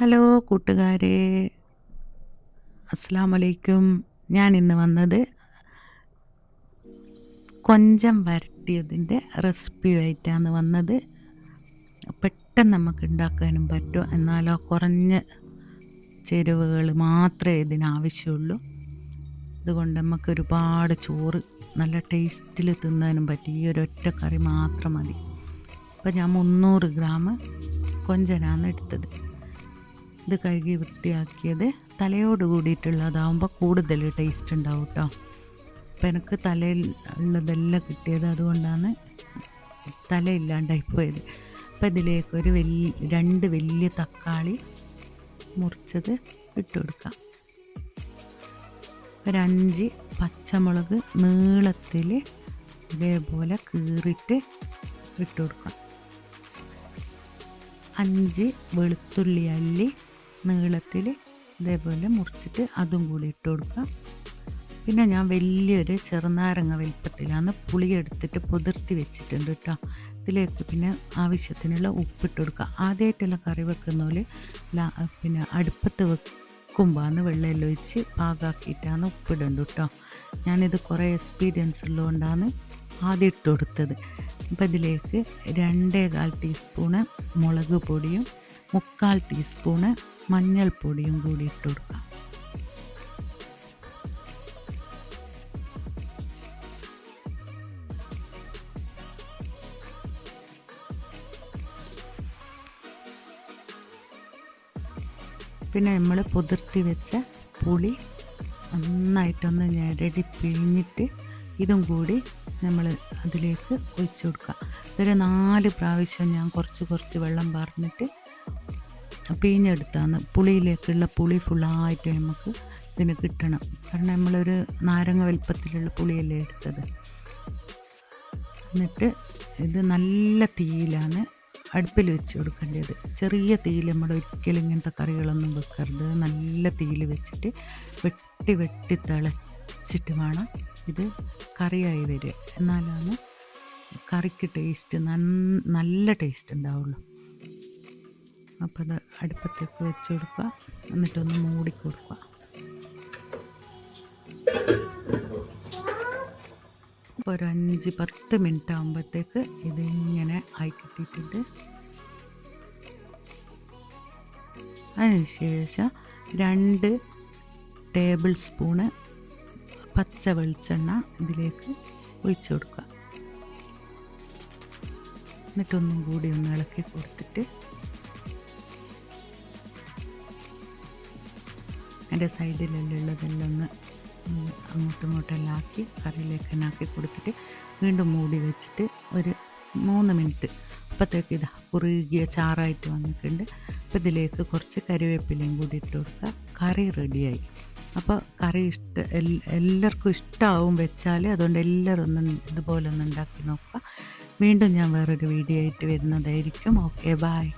Hello കൂട്ടുകാരെ. അസ്സാം വലൈക്കും ഞാൻ ഇന്ന് വന്നത് കൊഞ്ചം വരട്ടിയതിന്റെ റെസിപ്പിയുമായിട്ടാണ് വന്നത്. പെട്ടെന്ന് നമുക്ക് ഉണ്ടാക്കാനും പറ്റും. എന്നാലോ കുറഞ്ഞ ചേരുവകൾ മാത്രമേ ഇതിനാവശ്യമുള്ളൂ. അതുകൊണ്ട് നമുക്ക് ഒരുപാട് ചോറ് നല്ല ടേസ്റ്റിൽ തിന്നാനും പറ്റും. ഈ ഒരൊറ്റ കറി മാത്രം മതി. അപ്പോൾ ഞാൻ മുന്നൂറ് ഗ്രാം കൊഞ്ചനാണ് എടുത്തത്. ഇത് കഴുകി വൃത്തിയാക്കിയത് തലയോട് കൂടിയിട്ടുള്ളതാകുമ്പോൾ കൂടുതൽ ടേസ്റ്റ് ഉണ്ടാവും കേട്ടോ അപ്പം എനിക്ക് തലയിൽ ഉള്ളതെല്ലാം കിട്ടിയത് അതുകൊണ്ടാണ് തലയില്ലാണ്ടായിപ്പോയത് അപ്പം ഇതിലേക്ക് ഒരു വലിയ രണ്ട് വലിയ തക്കാളി മുറിച്ചത് ഇട്ട് കൊടുക്കാം. ഒരഞ്ച് പച്ചമുളക് നീളത്തിൽ ഇതേപോലെ കീറിയിട്ട് ഇട്ട് കൊടുക്കാം. അഞ്ച് വെളുത്തുള്ളി അല്ലി നീളത്തിൽ ഇതേപോലെ മുറിച്ചിട്ട് അതും കൂടി ഇട്ട് കൊടുക്കുക. പിന്നെ ഞാൻ വലിയൊരു ചെറുനാരങ്ങ വലിപ്പത്തിലാണ് പുളി എടുത്തിട്ട് പുതിർത്തി വെച്ചിട്ടുണ്ട് കേട്ടോ ഇതിലേക്ക് പിന്നെ ആവശ്യത്തിനുള്ള ഉപ്പിട്ട് കൊടുക്കുക. ആദ്യമായിട്ടുള്ള കറി വെക്കുന്ന പിന്നെ അടുപ്പത്ത് വെക്കുമ്പോഴാണ് വെള്ളമെല്ലാം ഒഴിച്ച് പാകാക്കിയിട്ടാണ് ഉപ്പിടുന്നത് കേട്ടോ ഞാനിത് കുറേ എക്സ്പീരിയൻസ് ഉള്ളതുകൊണ്ടാണ് ആദ്യം ഇട്ട് കൊടുത്തത്. അപ്പം ഇതിലേക്ക് രണ്ടേകാൽ ടീസ്പൂണ് മുളക് പൊടിയും മുക്കാൽ ടീസ്പൂണ് മഞ്ഞൾപ്പൊടിയും കൂടി ഇട്ട് കൊടുക്കാം. പിന്നെ നമ്മൾ പുതിർത്തി വെച്ച പുളി നന്നായിട്ടൊന്ന് ഞെരടി പിഴിഞ്ഞിട്ട് ഇതും കൂടി നമ്മൾ അതിലേക്ക് ഒഴിച്ചു കൊടുക്കുക ഇതൊരു നാല് പ്രാവശ്യം ഞാൻ കുറച്ച് കുറച്ച് വെള്ളം പറഞ്ഞിട്ട് പിഴിഞ്ഞെടുത്താണ് പുളിയിലേക്കുള്ള പുളി ഫുള്ളായിട്ട് നമുക്ക് ഇതിന് കിട്ടണം. കാരണം നമ്മളൊരു നാരങ്ങ വലിപ്പത്തിലുള്ള പുളിയല്ലേ എടുത്തത്. എന്നിട്ട് ഇത് നല്ല തീയിലാണ് അടുപ്പിൽ വെച്ച് കൊടുക്കേണ്ടത്. ചെറിയ തീയിൽ നമ്മൾ ഒരിക്കലും ഇങ്ങനത്തെ കറികളൊന്നും വെക്കരുത്. നല്ല തീയിൽ വെച്ചിട്ട് വെട്ടി വെട്ടി തിളച്ചിട്ട് വേണം ഇത് കറിയായി വരിക. എന്നാലാണ് കറിക്ക് ടേസ്റ്റ് നല്ല ടേസ്റ്റ് ഉണ്ടാവുള്ളൂ. അപ്പോൾ അത് അടുപ്പത്തേക്ക് വെച്ച് കൊടുക്കുക. എന്നിട്ടൊന്ന് മൂടി കൊടുക്കുക. ഒരു അഞ്ച് പത്ത് മിനിറ്റ് ആകുമ്പോഴത്തേക്ക് ഇതിങ്ങനെ ആയി കിട്ടിയിട്ടുണ്ട്. അതിനുശേഷം രണ്ട് ടേബിൾ സ്പൂണ് പച്ച വെളിച്ചെണ്ണ ഇതിലേക്ക് ഒഴിച്ച് കൊടുക്കുക. എന്നിട്ടൊന്നും കൂടി ഒന്ന് ഇളക്കി കൊടുത്തിട്ട് അതിന്റെ സൈഡിലെല്ലാം ഉള്ളതെല്ലാം ഒന്ന് അങ്ങോട്ടും ഇങ്ങോട്ടെല്ലാം ആക്കി കറിയിലേക്ക് ആക്കി കൊടുത്തിട്ട് വീണ്ടും മൂടി വെച്ചിട്ട് ഒരു മൂന്ന് മിനിറ്റ്. അപ്പോഴത്തേക്ക് ഇത് കുറുകിയ ചാറായിട്ട് വന്നിട്ടുണ്ട്. അപ്പോൾ ഇതിലേക്ക് കുറച്ച് കറിവേപ്പിലയും കൂടി ഇട്ട് കൊടുക്കുക കറി റെഡിയായി. അപ്പോൾ കറി ഇഷ്ട എല്ലാവർക്കും ഇഷ്ടമാവും വെച്ചാൽ അതുകൊണ്ട് എല്ലാവരും ഒന്ന് ഇതുപോലെ ഒന്ന് ഉണ്ടാക്കി നോക്കുക. വീണ്ടും ഞാൻ വേറൊരു വീഡിയോ ആയിട്ട് വരുന്നതായിരിക്കും. Okay bye